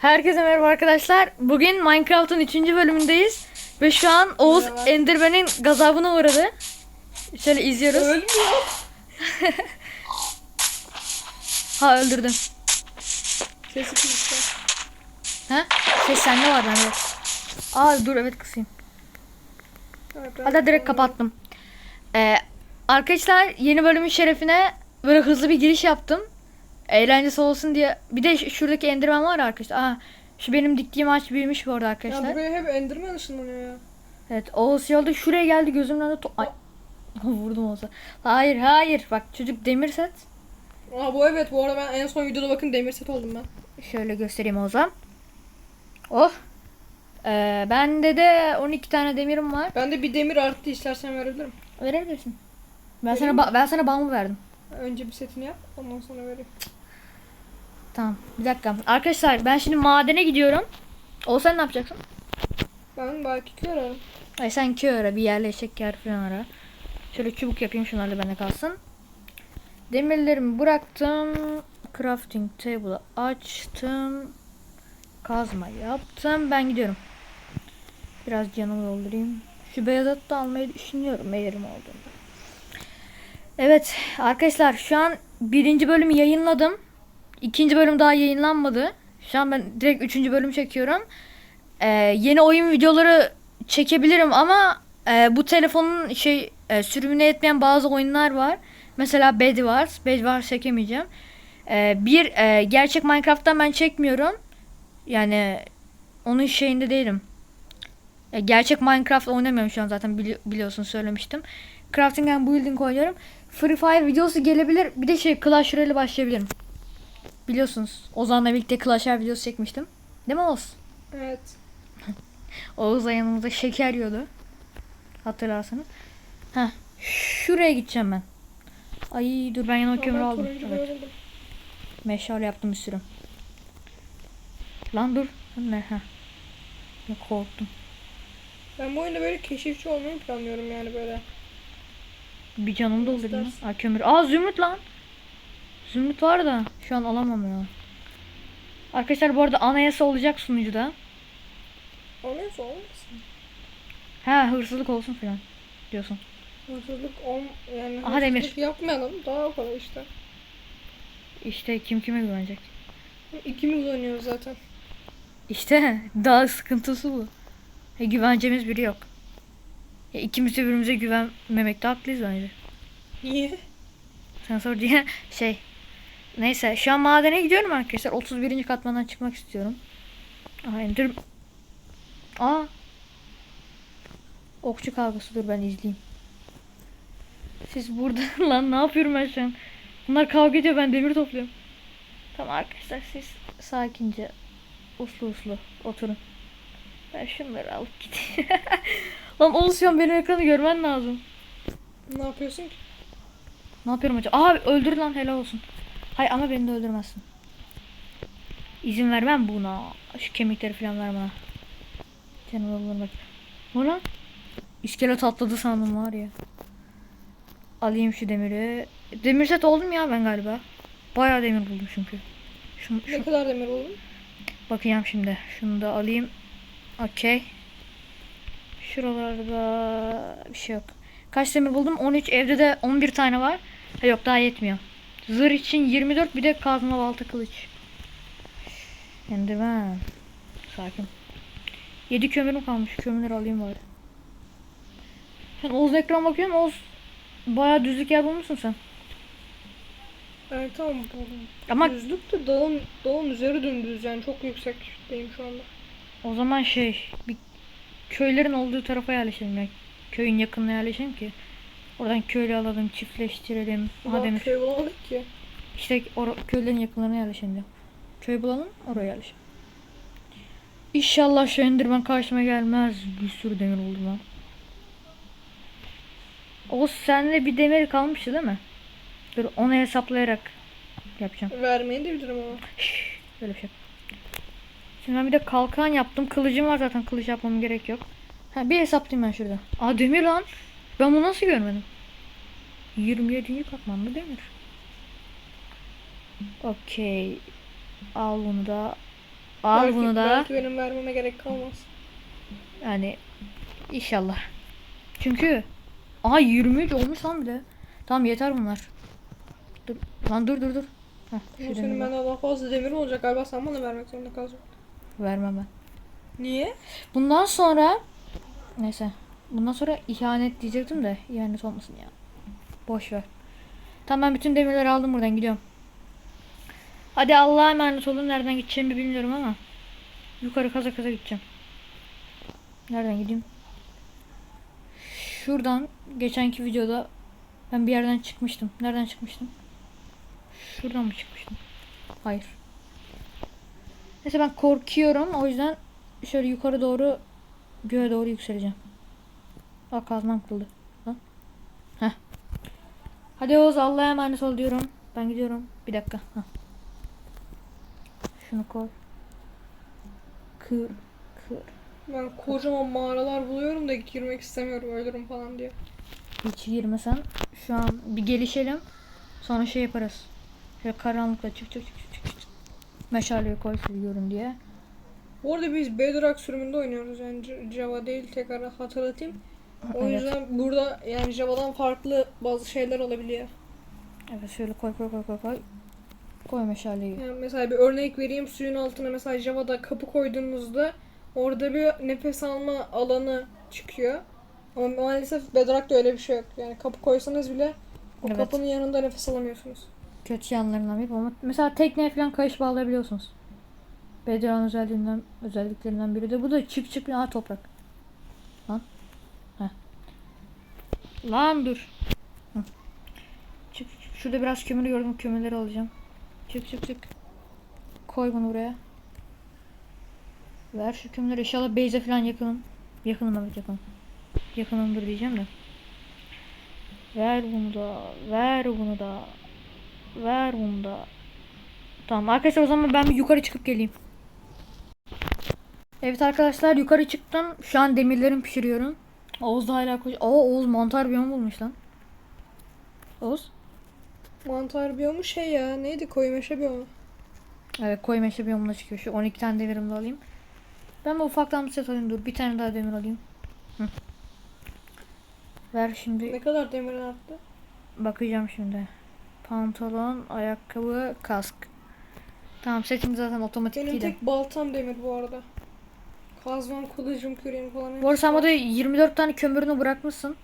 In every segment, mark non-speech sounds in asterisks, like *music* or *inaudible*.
Herkese merhaba arkadaşlar. Bugün Minecraft'ın 3. bölümündeyiz. Ve şu an Oğuz Merhaba. Enderman'in gazabına uğradı. Şöyle izliyoruz. Ölmüyor. *laughs* Ha öldürdüm. Sesi kısıkta. Ha? Ses sende var bende. Aa dur evet kısayım. Hatta direkt kapattım. Ee, arkadaşlar yeni bölümün şerefine böyle hızlı bir giriş yaptım. Eğlencesi olsun diye. Bir de şuradaki Enderman var ya arkadaşlar. Aa, şu benim diktiğim ağaç büyümüş bu arada Ya arkadaşlar. buraya hep Enderman ışınlanıyor ya. Evet Oğuz yolda şuraya geldi gözümün önünde to- Ay. *laughs* Vurdum Oğuz'a. Hayır hayır bak çocuk demir set. Aa bu evet bu arada ben en son videoda bakın demir set oldum ben. Şöyle göstereyim Oğuz'a. Oh. Ee, bende de 12 tane demirim var. Bende bir demir arttı istersen verebilirim. Verebilirsin. Ben sana Vereyim ba- ben sana bambu verdim. Önce bir setini yap ondan sonra vereyim. Tamam. Bir dakika. Arkadaşlar ben şimdi madene gidiyorum. O sen ne yapacaksın? Ben belki köy ararım. Ay sen köy ara bir yerleşecek yer falan ara. Şöyle çubuk yapayım şunlarla bende kalsın. Demirlerimi bıraktım. Crafting table'ı açtım. Kazma yaptım. Ben gidiyorum. Biraz canımı doldurayım. Şu beyaz atı da almayı düşünüyorum eğerim olduğunda. Evet arkadaşlar şu an birinci bölümü yayınladım. İkinci bölüm daha yayınlanmadı. Şu an ben direkt üçüncü bölüm çekiyorum. Ee, yeni oyun videoları çekebilirim ama e, bu telefonun şey e, sürümüne etmeyen bazı oyunlar var. Mesela Bed Wars. Bed Wars çekemeyeceğim. Ee, bir e, gerçek Minecraft'tan ben çekmiyorum. Yani onun şeyinde değilim. E, gerçek Minecraft oynamıyorum şu an zaten bili- biliyorsun söylemiştim. Crafting and Building oynuyorum. Free Fire videosu gelebilir. Bir de şey Clash Royale başlayabilirim. Biliyorsunuz Ozan'la birlikte Clash Royale videosu çekmiştim. Değil mi Oğuz? Evet. *laughs* Oğuz'la yanımızda şeker yiyordu. Hatırlarsanız. Heh. Şuraya gideceğim ben. Ay dur ben yanıma kömür aldım. Evet. Meşale yaptım bir sürü. Lan dur. Ne ha? Ne korktum. Ben bu oyunda böyle keşifçi olmayı planlıyorum yani böyle. Bir canım lan. Aa kömür. Aa zümrüt lan. Zümrüt var da şu an alamam ya. Arkadaşlar bu arada anayasa olacak sunucuda. O neyse olmasın. Ha hırsızlık olsun filan diyorsun. Hırsızlık ol yani Aha, demir. hırsızlık yapmayalım daha kolay işte. İşte kim kime güvenecek? İkimiz oynuyoruz zaten. İşte *laughs* daha sıkıntısı bu. E, güvencemiz biri yok. E, ikimiz birbirimize güvenmemekte haklıyız bence. Niye? Sen sor diye *laughs* şey. Neyse şu an madene gidiyorum arkadaşlar. 31. katmandan çıkmak istiyorum. Aha ender. Aa. Okçu kavgası dur ben izleyeyim. Siz burada *laughs* lan ne yapıyorum ben şu an? Bunlar kavga ediyor ben demir topluyorum. Tamam arkadaşlar siz sakince uslu uslu oturun. Ben şunları alıp gideyim. *laughs* lan Oğuz şu an benim ekranı görmen lazım. Ne yapıyorsun ki? Ne yapıyorum acaba? Aa öldür lan helal olsun. Hay ama beni de öldürmezsin. İzin vermem buna. Şu kemikleri falan ver bana. Canım öldürmek. Bu lan? İskelet atladı sandım var ya. Alayım şu demiri. Demir set oldum ya ben galiba. Bayağı demir buldum çünkü. Ne şu, kadar demir oldun? bakacağım şimdi. Şunu da alayım. Okey. Şuralarda bir şey yok. Kaç demir buldum? 13. Evde de 11 tane var. Ha yok daha yetmiyor. Zırh için 24 bir de kazma balta kılıç. Enderman. Sakin. 7 kömürüm kalmış. Kömürleri alayım bari. Sen Oğuz ekran bakıyorum. Oğuz bayağı düzlük yer bulmuşsun sen. Evet tamam buldum. Ama Düzlük de dağın, dağın üzeri dümdüz yani çok yüksekteyim şu anda. o zaman şey bir köylerin olduğu tarafa yerleşelim ya. Köyün yakınına yerleşelim ki. Oradan köylü alalım, çiftleştirelim. Demir. köy bulamadık ki. İşte or- köylerin yakınlarına yerleşelim. Köy bulalım, oraya yerleşelim. İnşallah şu Enderman karşıma gelmez. Bir sürü demir oldu lan. O sende bir demir kalmıştı değil mi? Dur onu hesaplayarak yapacağım. Vermeyi de bilirim ama. Şşş, böyle bir şey. Şimdi ben bir de kalkan yaptım. Kılıcım var zaten. Kılıç yapmam gerek yok. Ha, bir hesaplayayım ben şurada. Aa demir lan. Ben bunu nasıl görmedim? 27. katmanda demir. Okey. Al bunu da. Al belki, bunu da. Belki benim vermeme gerek kalmaz. Yani inşallah. Çünkü aha 23 olmuş lan bile. Tamam yeter bunlar. Dur lan dur dur dur. Heh, şu Ama senin benden daha fazla demir olacak galiba sen bana vermek zorunda kalacaksın. vermem ben. Niye? Bundan sonra neyse. Bundan sonra ihanet diyecektim de ihanet olmasın ya. Boş ver. Tamam ben bütün demirleri aldım buradan gidiyorum. Hadi Allah'a emanet olun. Nereden gideceğimi bilmiyorum ama yukarı kaza kaza gideceğim. Nereden gideyim? Şuradan geçenki videoda ben bir yerden çıkmıştım. Nereden çıkmıştım? Şuradan mı çıkmıştım? Hayır. Neyse ben korkuyorum. O yüzden şöyle yukarı doğru göğe doğru yükseleceğim. Bak kazmam kırıldı. Lan. Heh. Hadi Oğuz Allah'a emanet ol diyorum. Ben gidiyorum. Bir dakika. Heh. Şunu koy. Kır. Kır. Ben kocaman mağaralar buluyorum da girmek istemiyorum ölürüm falan diye. Hiç girmesen. Şu an bir gelişelim. Sonra şey yaparız. Şöyle karanlıkla çık çık çık çık çık. Meşaleyi koy siliyorum diye. Bu arada biz Bedrock sürümünde oynuyoruz yani Java değil tekrar hatırlatayım. O Evet. yüzden burada yani Java'dan farklı bazı şeyler olabiliyor. Evet şöyle koy koy koy koy koy. Koy meşaleyi. Yani mesela bir örnek vereyim suyun altına mesela Java'da kapı koyduğunuzda orada bir nefes alma alanı çıkıyor. Ama maalesef Bedrock'ta öyle bir şey yok. Yani kapı koysanız bile o Evet. kapının yanında nefes alamıyorsunuz. kötü yanlarından biri ama mesela tekneye falan kayış bağlayabiliyorsunuz. Bedran özelliğinden özelliklerinden biri de bu da çık çık ha toprak. Lan. Heh. Lan dur. Çık, çık. Şurada biraz kömür gördüm. Kömürleri alacağım. Çık çık çık. Koy bunu buraya. Ver şu kömürleri. İnşallah Beyze falan yakınım. Yakınım evet yakınım. Yakınımdır diyeceğim de. Ver bunu da. Ver bunu da. Ver bunu da. Tamam arkadaşlar o zaman ben bir yukarı çıkıp geleyim. Evet arkadaşlar yukarı çıktım. Şu an demirlerimi pişiriyorum. Oğuz da hala koş. Oo Oğuz mantar biyomu bulmuş lan. Oğuz. Mantar biyomu şey ya neydi koyu meşe biyomu. Evet koyu meşe biyomuna çıkıyor. Şu 12 tane demirimi de alayım. Ben bu ufaktan bir set alayım dur. Bir tane daha demir alayım. Hı. Ver şimdi. Ne kadar demirin arttı? Bakacağım şimdi. Pantolon, ayakkabı, kask. Tamam setim zaten otomatik Benim değil. tek baltam demir bu arada. Kazmam, kılıcım, küreğim falan. Bu arada sen burada 24 tane kömürünü bırakmışsın.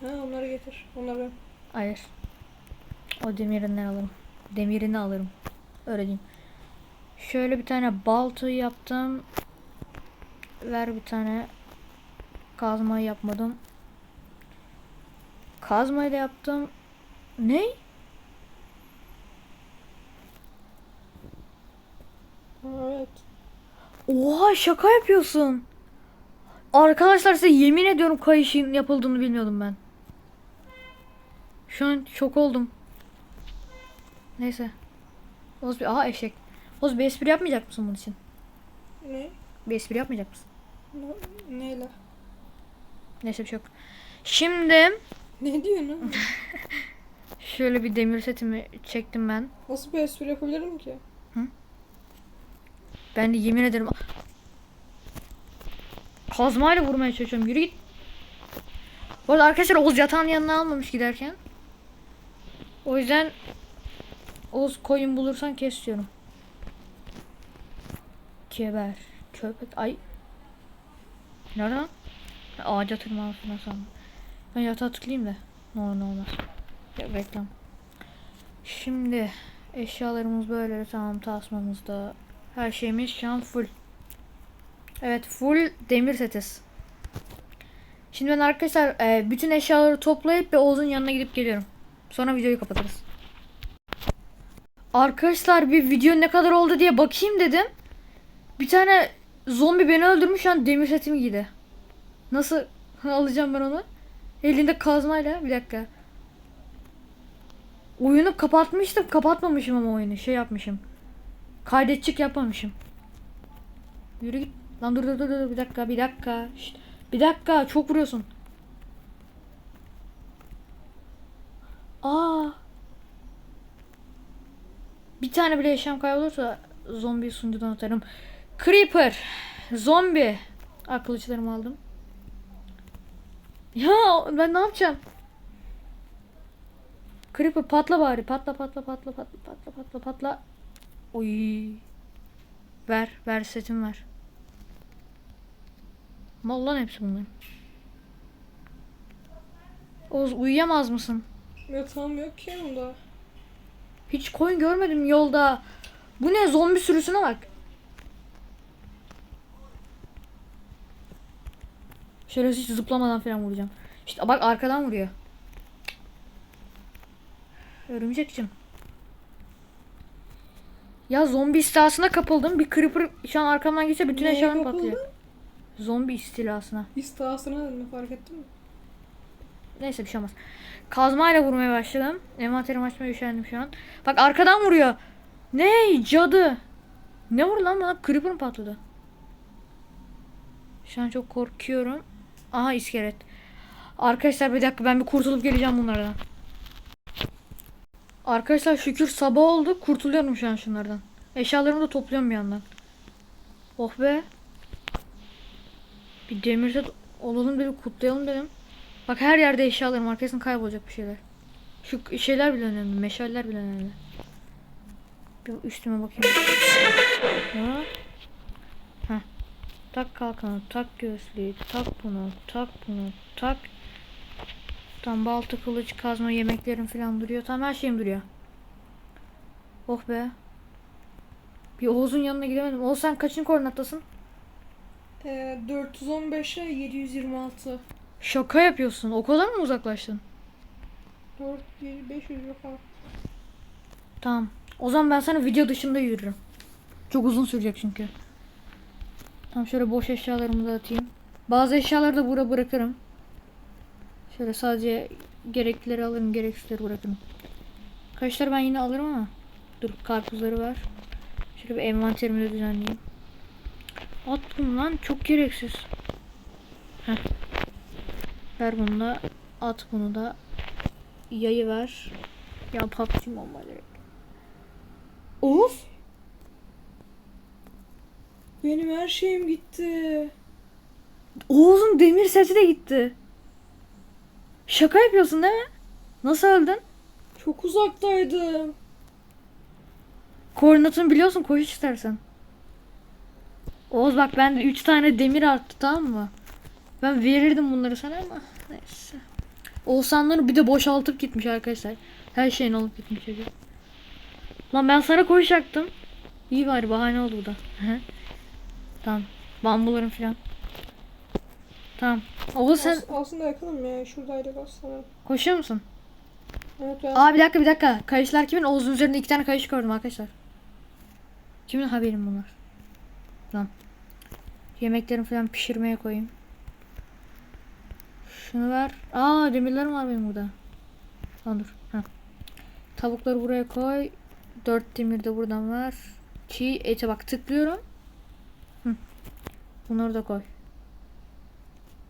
Ha onları getir. Onları ben. Hayır. O demirini alırım. Demirini alırım. Öyle diyeyim. Şöyle bir tane balta yaptım. Ver bir tane. Kazmayı yapmadım. Kazmayı da yaptım. Ne? Evet. Oha şaka yapıyorsun. Arkadaşlar size yemin ediyorum kayışın yapıldığını bilmiyordum ben. Şu an şok oldum. Neyse. Oz bir aha eşek. Oz bir espri yapmayacak mısın bunun için? Ne? Bir espri yapmayacak mısın? Ne- Neyle? Neyse bir şey yok. Şimdi Ne diyorsun *laughs* şöyle bir demir setimi çektim ben. Nasıl bir espri yapabilirim ki? Ben de yemin ederim kazmayla vurmaya çalışıyorum. Yürü git. Bu arada arkadaşlar Oğuz yatağın yanına almamış giderken. O yüzden Oğuz koyun bulursan kes diyorum. Köpek. Ay. Nerede lan? Ağaca tırmanmasına sandım. Ben yatağa tıklayayım da. Ne olur ne olmaz. Ya, reklam. Şimdi eşyalarımız böyle tamam tasmamız da her şeyimiz şu an full. Evet full demir setiz. Şimdi ben arkadaşlar e, bütün eşyaları toplayıp bir Oğuz'un yanına gidip geliyorum. Sonra videoyu kapatırız. Arkadaşlar bir video ne kadar oldu diye bakayım dedim. Bir tane zombi beni öldürmüş şu an demir setimi giydi. Nasıl *laughs* alacağım ben onu? Elinde kazmayla bir dakika. Oyunu kapatmıştım kapatmamışım ama oyunu şey yapmışım. Kaydedecek yapmamışım. Yürü git. Lan dur dur dur dur bir dakika bir dakika. Şşt, bir dakika çok vuruyorsun. Aa. Bir tane bile yaşam kaybolursa zombi sunucudan atarım. Creeper. Zombi. Aa, kılıçlarımı aldım. Ya ben ne yapacağım? Creeper patla bari. Patla patla patla patla patla patla patla. Oy. Ver ver setim ver. Mal lan hepsi bunlar. Oğuz uyuyamaz mısın? Yatağım yok ki yanımda. Hiç koyun görmedim yolda. Bu ne zombi sürüsüne bak. Şöyle hiç zıplamadan falan vuracağım. İşte bak arkadan vuruyor. Örümcekçim. Ya zombi istilasına kapıldım. Bir creeper şu an arkamdan geçse bütün Neye eşyalarım kapıldın? patlıyor. Zombi istilasına. İstihasına ne fark ettin mi? Neyse bir şey olmaz. Kazmayla vurmaya başladım. Envanterimi açmaya üşendim şu an. Bak arkadan vuruyor. Ne? Cadı. Ne vur lan bana? Creeper mı patladı? Şu an çok korkuyorum. Aha iskelet. Arkadaşlar bir dakika ben bir kurtulup geleceğim bunlardan. Arkadaşlar şükür sabah oldu. Kurtuluyorum şu an şunlardan. Eşyalarımı da topluyorum bir yandan. Oh be. Bir demir set olalım dedim kutlayalım dedim. Bak her yerde eşyalarım. Kesin kaybolacak bir şeyler. Şu şeyler bile önemli. Meşaller bile önemli. Bir üstüme bakayım. Tak kalkanı, tak göğüslüğü, tak bunu, tak bunu, tak. Tam balta, kılıç, kazma, yemeklerim falan duruyor. Tam her şeyim duruyor. Oh be. Bir Oğuz'un yanına gidemedim. Oğuz sen kaçıncı koordinattasın? Ee, 415'e 726. Şaka yapıyorsun. O kadar mı uzaklaştın? 4, 7, 500 falan. Tamam. O zaman ben sana video dışında yürürüm. Çok uzun sürecek çünkü. Tamam şöyle boş eşyalarımı da atayım. Bazı eşyaları da buraya bırakırım. Şöyle sadece gereklileri alırım, gereksizleri bırakırım. Kaşları ben yine alırım ama. Dur karpuzları ver. Şöyle bir envanterimi de düzenleyeyim. Attım lan çok gereksiz. Heh. Ver bunu da. At bunu da. Yayı ver. Ya PUBG Mobile. Of. Benim her şeyim gitti. Oğuz'un demir seti de gitti. Şaka yapıyorsun değil mi? Nasıl öldün? Çok uzaktaydım. Koordinatını biliyorsun koş istersen. Oğuz bak bende 3 tane demir arttı tamam mı? Ben verirdim bunları sana ama neyse. Oğuzhanları bir de boşaltıp gitmiş arkadaşlar. Her şeyini alıp gitmiş çocuk. Lan ben sana koşacaktım. İyi bari bahane oldu bu da. Tamam. Bambularım filan. Tamam. Oğuz sen As- aslında yakınım ya. Şuradaydık aslında. koşuyor musun? Evet ben Aa bir dakika bir dakika. Kayışlar kimin? Oğuz'un üzerinde iki tane kayış gördüm arkadaşlar. Kimin haberim bunlar? Tamam. Yemeklerimi falan pişirmeye koyayım. Şunu ver. Aa demirlerim var benim burada. Lan dur. Heh. Tavukları buraya koy. Dört demir de buradan ver. Çiğ ete bak tıklıyorum. Hı. Bunları da koy.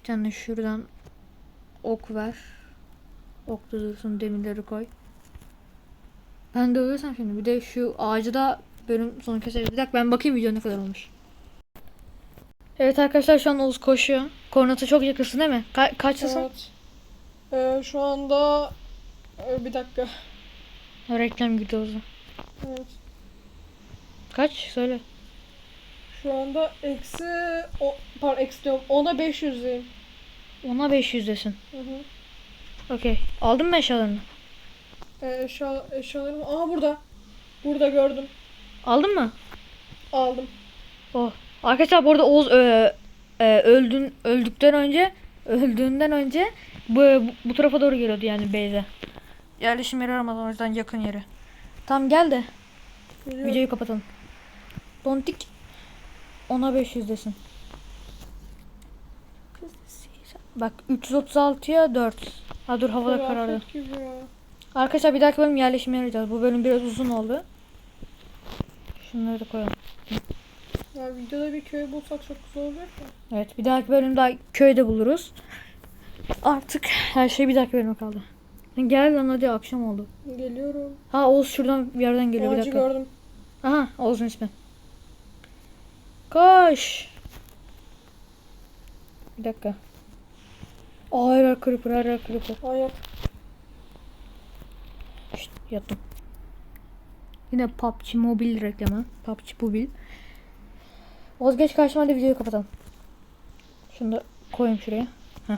Bir tane şuradan ok ver. Ok dursun demirleri koy. Ben de ölürsem şimdi. Bir de şu ağacı da bölüm sonu keseriz. Bir dakika ben bakayım video ne kadar olmuş. Evet arkadaşlar şu an Oğuz koşuyor. Koordinatı çok yakınsın değil mi? Ka- kaçtasın? Evet. Ee, şu anda Ee, bir dakika. Reklam Oğuz'a. Evet. Kaç? Söyle. Şu anda eksi o, pardon eksi diyorum. 10'a 500'deyim. Ona 500'desin. Hı hı. Okey. Aldın mı eşyalarını? Ee, eşya, eşyalarım. Aa burada. Burada gördüm. Aldın mı? Aldım. Oh. Arkadaşlar bu arada Oğuz ö- e, öldün öldükten önce öldüğünden önce bu, bu, bu tarafa doğru geliyordu yani Beyze. Yerleşim yeri aramadan o yüzden yakın yeri. Tamam gel de Biliyorum. videoyu kapatalım. Dontik ona 500'desin. Bak 336'ya 4. Ha dur havada karardı. Arkadaşlar bir dahaki bölüm yerleşim yeri arayacağız. Bu bölüm biraz uzun oldu. Şunları da koyalım. Ya videoda bir köy bulsak çok güzel olacak ya. Evet bir dahaki bölümde köyde buluruz. Artık her şey bir dahaki bölüme kaldı. Gel lan hadi akşam oldu. Geliyorum. Ha Oğuz şuradan bir yerden geliyor bir Ağacı dakika. gördüm. Aha Oğuz'un ismi. Koş. Bir dakika. Hayır hayır creeper hayır hayır creeper. Hayır. Şşt, yattım. Yine PUBG Mobile reklamı. PUBG Mobile. Vazgeç karşıma hadi videoyu kapatalım. Şunu da koyayım şuraya. Heh.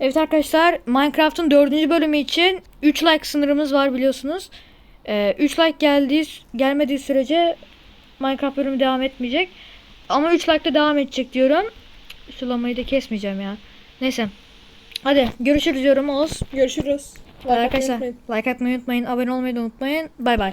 Evet arkadaşlar Minecraft'ın dördüncü bölümü için 3 like sınırımız var biliyorsunuz. Ee, 3 like geldiği, gelmediği sürece Minecraft bölümü devam etmeyecek. Ama 3 like de devam edecek diyorum. Sulamayı da kesmeyeceğim ya. Neyse. Hadi görüşürüz diyorum Oğuz. Görüşürüz. Like Arkadaşlar like atmayı unutmayın. Abone olmayı da unutmayın. Bay bay.